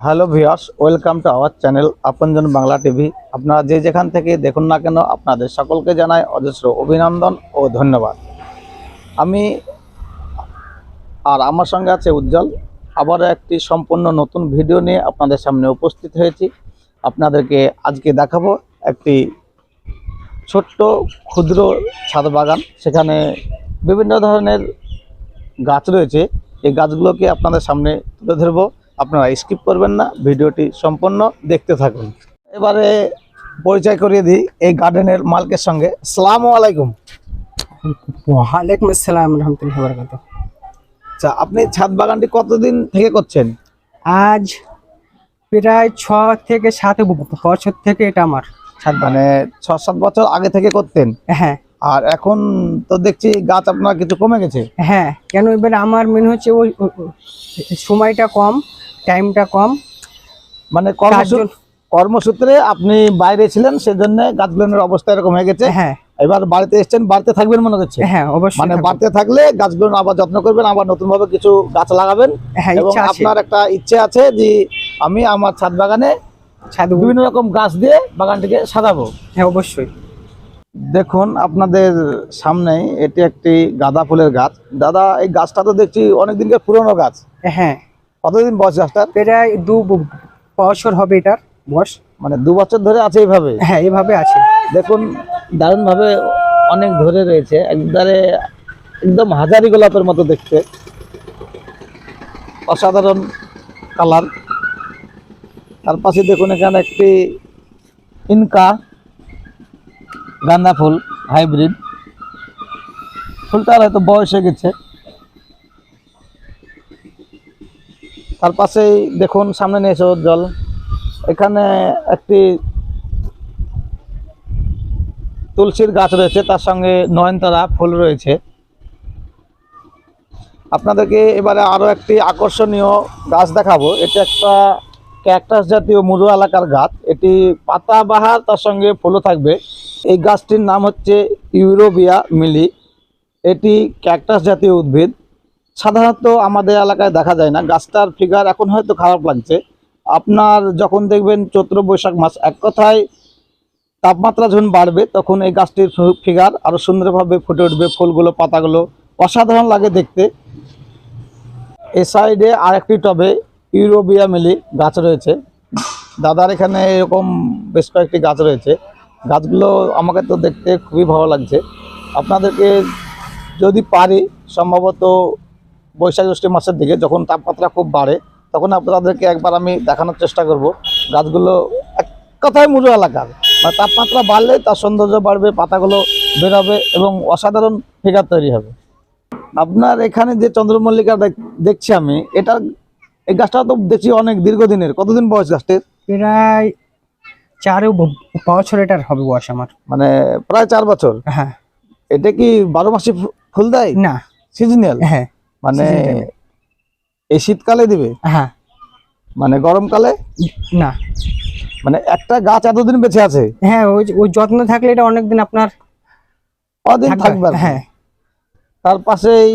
Hello viewers, welcome to our channel Apanjan Bangla TV. আপনারা যে যেখান থেকে দেখুন না কেন, আপনাদের সকলকে জানাই অজস্র অভিনন্দন ও ধন্যবাদ। আমি আর আমার সঙ্গে আছে উজ্জ্বল। আবারও একটি সম্পূর্ণ নতুন ভিডিও নিয়ে আপনাদের সামনে উপস্থিত হয়েছি। আপনাদেরকে আজকে দেখাবো একটি ছোট্ট ক্ষুদ্র ছাদ বাগান। সেখানে বিভিন্ন ধরনের গাছ রয়েছে। এই গাছগুলোকে আপনাদের সামনে তুলে ধরবো। আপনারা স্কিপ করবেন না ভিডিওটি সম্পূর্ণ দেখতে থাকুন। এবারে পরিচয় করিয়ে দিই এই গার্ডেনের মালিকের সঙ্গে। সালাম আলাইকুম। ওয়ালাইকুম আসসালাম রহমতুল্লাহ বরকাত আচ্ছা আপনি ছাদ বাগানটি কতদিন থেকে করছেন? আজ প্রায় ছ থেকে সাত বছর থেকে এটা আমার। ছাদ মানে ছ সাত বছর আগে থেকে করতেন? হ্যাঁ। আর এখন তো দেখছি গাছ আপনার কিছু কমে গেছে। হ্যাঁ কেন এবার আমার মনে হচ্ছে ওই সময়টা কম টাইমটা কম। মানে তার কর্মসূত্রে আপনি বাইরে ছিলেন সেজন্য গাছগুলোর অবস্থা এরকম হয়ে গেছে। হ্যাঁ। এবার বাড়িতে এসেছেন বাড়িতে থাকবেন মনে হচ্ছে? হ্যাঁ অবশ্যই মানে। বাড়িতে থাকলে গাছগুলো আবার যত্ন করবেন আবার নতুন ভাবে কিছু গাছ লাগাবেন। হ্যাঁ এবং আপনার একটা ইচ্ছে আছে যে আমি আমার ছাদ বাগানে ছাদ বিভিন্ন রকম গাছ দিয়ে বাগানটিকে সাজাবো। হ্যাঁ অবশ্যই। দেখুন আপনাদের সামনেই এটি একটি গাঁদা ফুলের গাছ। দাদা এই গাছটা তো দেখছি অনেকদিনকার পুরনো গাছ। হ্যাঁ। কতদিন বয়স গাছটার? প্রায় দু বছর হবে এটার বয়স। মানে দু বছর ধরে আছে এইভাবে? হ্যাঁ এভাবে আছে। দেখুন দারুণভাবে অনেক ধরে রয়েছে। একবারে একদম হাজারি গোলাপের মতো দেখতে। অসাধারণ কালার। তার পাশে দেখুন এখানে একটি ইনকা। গাঁদা ফুল, হাইব্রিড। ফুলটার হয়তো বয়স হয়ে গেছে। তার পাশেই দেখুন, সামনে নিয়ে এসে জল। এখানে একটি তুলসীর গাছ রয়েছে, তার সঙ্গে নয়নতারা ফুল রয়েছে। আপনাদেরকে এবারে আরও একটি আকর্ষণীয় গাছ দেখাবো। এটা একটা ক্যাকটাস জাতীয় মুরু এলাকার গাছ। এটি পাতাবাহার তার সঙ্গে ফুলও থাকবে। এই গাছটির নাম হচ্ছে ইউরোবিয়া মিলি। এটি ক্যাকটাস জাতীয় উদ্ভিদ। সাধারণত আমাদের এলাকায় দেখা যায় না। গাছটার ফিগার এখন হয়তো খারাপ লাগছে। আপনার যখন দেখবেন চৈত্র বৈশাখ মাস, এক কথায় তাপমাত্রা যখন বাড়বে, তখন এই গাছটির ফিগার আরও সুন্দরভাবে ফুটে উঠবে। ফুলগুলো, পাতাগুলো অসাধারণ লাগে দেখতে। এ সাইডে আরেকটি টবে ইউরোবিয়া মিলি গাছ রয়েছে। দাদার এখানে এরকম বেশ কয়েকটি গাছ রয়েছে। গাছগুলো আমাকে তো দেখতে খুবই ভালো লাগছে। আপনাদেরকে যদি পারি, সম্ভবত বৈশাখ জ্যৈষ্ঠ মাসের দিকে যখন তাপমাত্রা খুব বাড়ে, তখন আপনাদেরকে একবার আমি দেখানোর চেষ্টা করব। গাছগুলো এক কথায় মুরু এলাকার মানে তাপমাত্রা বাড়লে তার সৌন্দর্য বাড়বে, পাতাগুলো বেরোবে এবং অসাধারণ ফিগার তৈরি হবে। আপনার এখানে যে চন্দ্রমল্লিকা দেখ- দেখছি আমি এটা এই গাছটা তো দেখছি অনেক দীর্ঘদিনের। কতদিন বয়স গাছটির? প্রায় চারও বছর এটার হবে বয়স আমার। মানে প্রায় চার বছর? হ্যাঁ। এটা কি বারো মাসে ফুল দেয়? না। সিজনাল হ্যাঁ। মানে এই শীতকালে দিবে? হ্যাঁ। মানে গরমকালে? না। মানে একটা গাছ এতদিন বেঁচে আছে? হ্যাঁ ওই ওই যত্ন থাকলে এটা অনেকদিন আপনার কদিন থাকবে। হ্যাঁ। তার পাশেই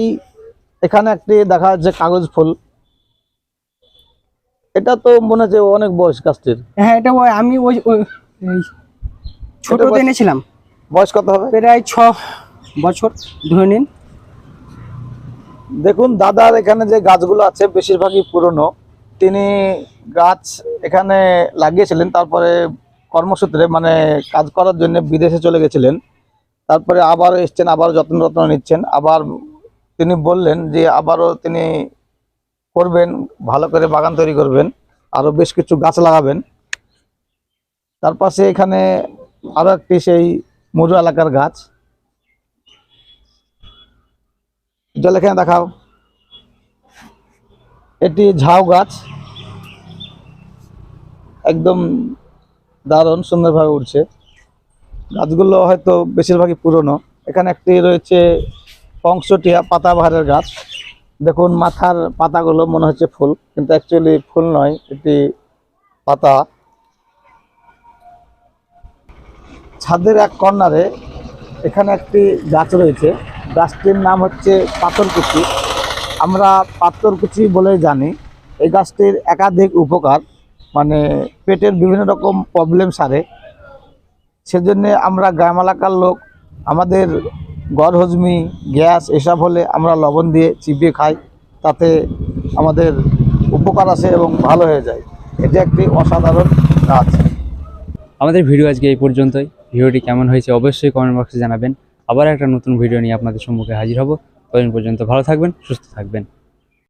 এখানে একটি দেখা যাচ্ছে কাগজ ফুল। এটা তো মনে হচ্ছে অনেক বয়স গাছটির হ্যাঁ এটা আমি ওই ছোট এনেছিলাম বয়স কত হবে? প্রায় ছ বছর ধরে নিন। দেখুন দাদার এখানে যে গাছগুলো আছে বেশিরভাগই পুরনো তিনি গাছ এখানে লাগিয়েছিলেন তারপরে কর্মসূত্রে মানে কাজ করার জন্য বিদেশে চলে গেছিলেন। তারপরে আবার এসছেন আবার যত্ন যত্ন নিচ্ছেন। আবার তিনি বললেন যে আবারও তিনি করবেন, ভালো করে বাগান তৈরি করবেন, আরও বেশ কিছু গাছ লাগাবেন। তার পাশে এখানে আরও একটি সেই মরু এলাকার গাছ। জল এখানে দেখাও। এটি ঝাউ গাছ। একদম দারুণ সুন্দরভাবে উঠছে গাছগুলো হয়তো বেশিরভাগই পুরনো। এখানে একটি রয়েছে পংসটিয়া পাতাবাহারের গাছ। দেখুন, মাথার পাতাগুলো মনে হচ্ছে ফুল, কিন্তু অ্যাকচুয়ালি ফুল নয়, এটি পাতা। ছাদের এক কর্নারে এখানে একটি গাছ রয়েছে, গাছটির নাম হচ্ছে পাথরকুচি। আমরা পাথরকুচি বলে জানি, এই গাছটির একাধিক উপকার মানে পেটের বিভিন্ন রকম প্রবলেম সারে। সেজন্য আমরা গ্রাম এলাকার লোক, আমাদের গড় হজমি গ্যাস এসব হলে আমরা লবণ দিয়ে চিপিয়ে খাই, তাতে আমাদের উপকার আসে এবং ভালো হয়ে যায়। এটা একটি অসাধারণ কাজ। আমাদের ভিডিও আজকে এই পর্যন্তই। ভিডিওটি কেমন হয়েছে অবশ্যই কমেন্ট বক্সে জানাবেন। আবার একটা নতুন ভিডিও নিয়ে আপনাদের সম্মুখে হাজির হব। ততদিন পর্যন্ত ভালো থাকবেন, সুস্থ থাকবেন।